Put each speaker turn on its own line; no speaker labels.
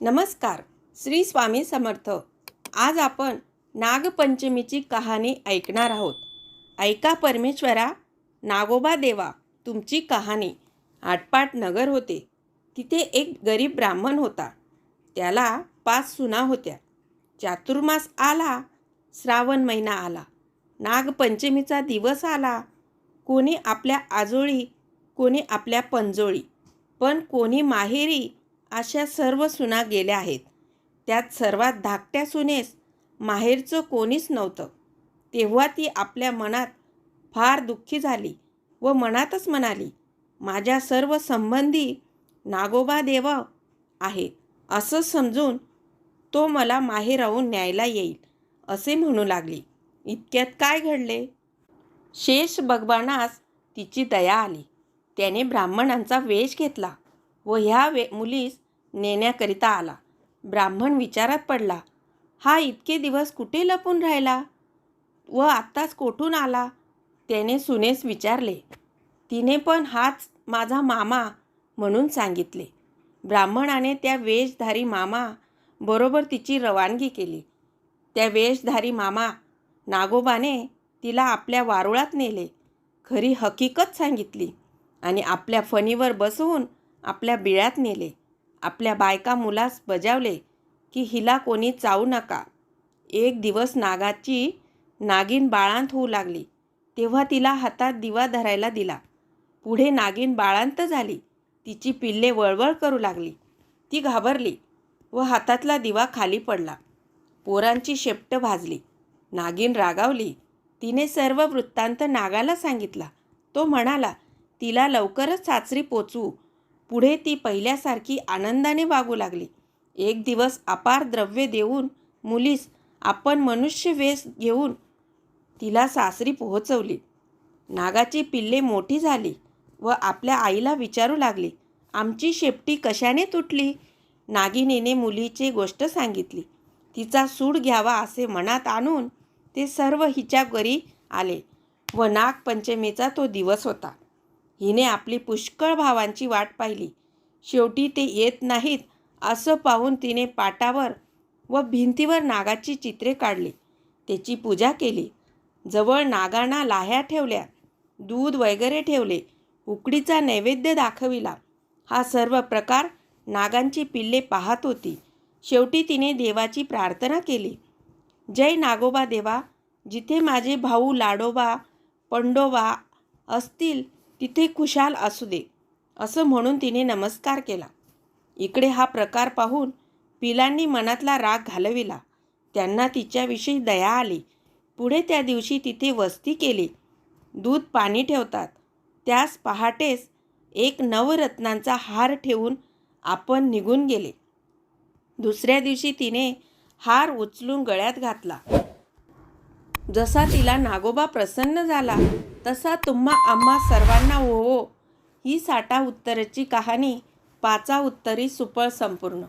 नमस्कार श्री स्वामी समर्थ. आज आपण नागपंचमीची कहाणी ऐकणार आहोत. ऐका परमेश्वरा नागोबा देवा तुमची कहाणी. आटपाट नगर होते. तिथे एक गरीब ब्राह्मण होता. त्याला पाच सुना होत्या. चातुर्मास आला श्रावण महिना आला. नागपंचमीचा दिवस आला. कोणी आपल्या आजोळी कोणी आपल्या पंजोळी. पण कोणी माहेरी अशा सर्व सुना गेल्या आहेत. त्यात सर्वात धाकट्या सुनेस माहेरचं कोणीच नव्हतं. तेव्हा ती आपल्या मनात फार दुःखी झाली व मनातच म्हणाली माझ्या सर्व संबंधी नागोबा देव आहेत. असं समजून तो मला माहेराहून न्यायला येईल असे म्हणू लागली. इतक्यात काय घडले? शेष भगवानास तिची दया आली. त्याने ब्राह्मणांचा वेश घेतला. व ह्या वे मुलीस नेण्याकरिता आला. ब्राह्मण विचारात पडला हा इतके दिवस कुठे लपून राहिला? व आत्ताच कोठून आला? त्याने सुनेस विचारले तिने पण हाच माझा मामा म्हणून सांगितले. ब्राह्मणाने त्या वेशधारी मामा बरोबर तिची रवानगी केली. त्या वेशधारी मामा नागोबाने तिला आपल्या वारुळात नेले खरी हकीकत सांगितली आणि आपल्या फणीवर बसवून आपल्या बिळ्यात नेले. आपल्या बायका मुलास बजावले की हिला कोणी चावू नका. एक दिवस नागाची नागिन बाळांत होऊ लागली. तेव्हा तिला हातात दिवा धरायला दिला. पुढे नागिन बाळांत झाली. तिची पिल्ले वळवळ करू लागली. ती घाबरली व हातातला दिवा खाली पडला. पोरांची शेपट भाजली. नागिन रागावली. तिने सर्व वृत्तांत नागाला सांगितला. तो म्हणाला तिला लवकरच सासरी पोचवू. पुढे ती पहिल्यासारखी आनंदाने वागू लागली. एक दिवस अपार द्रव्य देऊन मुलीस आपण मनुष्य वेश घेऊन तिला सासरी पोहोचवली. नागाची पिल्ले मोठी झाली व आपल्या आईला विचारू लागली आमची शेपटी कशाने तुटली? नागिनीने मुलीची गोष्ट सांगितली. तिचा सूड घ्यावा असे मनात आणून ते सर्व हिच्या घरी आले व नागपंचमीचा तो दिवस होता. हिने आपली पुष्कळ भावांची वाट पाहिली. शेवटी ते येत नाहीत असं पाहून तिने पाटावर व भिंतीवर नागाची चित्रे काढली. त्याची पूजा केली. जवळ नागांना लाह्या ठेवल्या दूध वगैरे ठेवले उकडीचा नैवेद्य दाखविला. हा सर्व प्रकार नागांची पिल्ले पाहत होती. शेवटी तिने देवाची प्रार्थना केली. जय नागोबा देवा जिथे माझे भाऊ लाडोबा पंडोबा असतील तिथे खुशाल असू दे असं म्हणून तिने नमस्कार केला. इकडे हा प्रकार पाहून पिलांनी मनातला राग घालविला. त्यांना तिच्याविषयी दया आली. पुढे त्या दिवशी तिथे वस्ती केली. दूध पाणी ठेवतात. त्यास पहाटेस एक नवरत्नांचा हार ठेवून आपण निघून गेले. दुसऱ्या दिवशी तिने हार उचलून गळ्यात घातला. जसा तिला नागोबा प्रसन्न झाला तसा तुम्हा आम्हा सर्वांना हो, हो. ही. साठा उत्तरेची कहाणी पाचा उत्तरी सुपळ संपूर्ण.